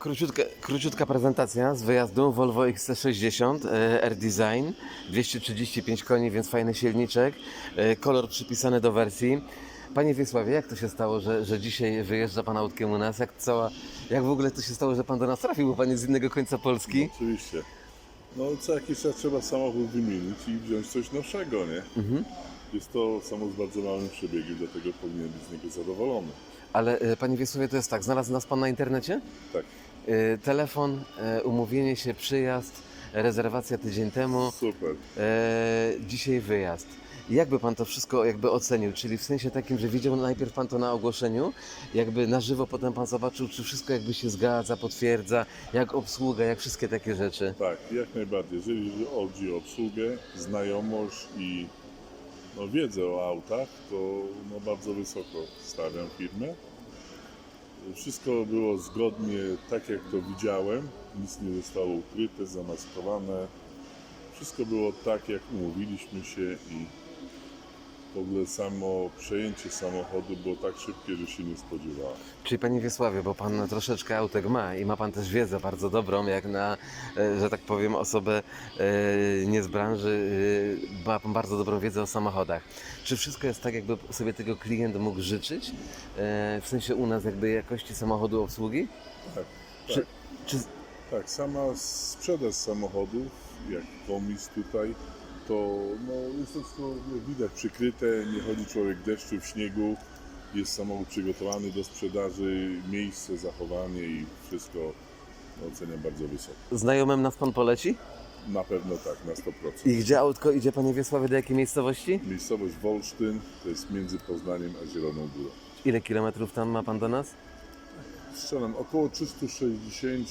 Króciutka, króciutka prezentacja z wyjazdu Volvo XC60 e, R-Design 235 koni, więc fajny silniczek, e, kolor przypisany do wersji. Panie Wiesławie, jak to się stało, że, że dzisiaj wyjeżdża Pan autkiem u nas? Jak, cała, jak w ogóle to się stało, że Pan do nas trafił, bo Pan jest z innego końca Polski? Oczywiście. No co jakiś czas trzeba samochód wymienić i wziąć coś nowszego, nie? Jest to samochód z bardzo małym przebiegiem, dlatego powinien być z niego zadowolony. Ale e, Panie Wiesławie, to jest tak, znalazł nas Pan na internecie? Tak, Telefon, e, umówienie się, przyjazd, rezerwacja tydzień temu. super. E, dzisiaj wyjazd. Jakby pan to wszystko jakby ocenił? Czyli w sensie takim, że widział najpierw pan to na ogłoszeniu, jakby na żywo potem pan zobaczył, czy wszystko jakby się zgadza, potwierdza, jak obsługa, jak wszystkie takie rzeczy. Tak, jak najbardziej. Jeżeli chodzi o obsługę, znajomość i no, wiedzę o autach, to no, bardzo wysoko stawiam firmę. Wszystko było zgodnie tak, jak to widziałem. Nic nie zostało ukryte, zamaskowane. Wszystko było tak, jak umówiliśmy się i w ogóle samo przejęcie samochodu było tak szybkie, że się nie spodziewałem. Czyli panie Wiesławie, bo pan troszeczkę autek ma i ma pan też wiedzę bardzo dobrą, jak na, e, że tak powiem, osobę e, nie z branży, e, ma pan bardzo dobrą wiedzę o samochodach. Czy wszystko jest tak, jakby sobie tego klient mógł życzyć? W sensie u nas jakby jakości samochodu obsługi? Tak, Czy, tak. czy, Tak, sama sprzedaż samochodów, jak komis tutaj, to no, jest to wszystko widać przykryte, nie chodzi człowiek w deszczu, w śniegu, jest samochód przygotowany do sprzedaży, miejsce, zachowanie i wszystko oceniam bardzo wysoko. znajomym nas pan poleci? Na pewno tak, na 100%. I gdzie autko idzie, panie Wiesławie, do jakiej miejscowości? Miejscowość Wolsztyn to jest między Poznaniem a Zieloną Górą. Ile kilometrów tam ma pan do nas? Strzelam około 360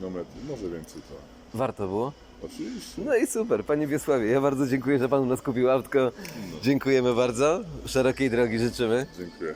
km, może więcej to. Warto było? Oczywiście. No i super, panie Wiesławie, ja bardzo dziękuję, że pan u nas kupił autko. Dziękujemy bardzo, szerokiej drogi życzymy. Dziękuję.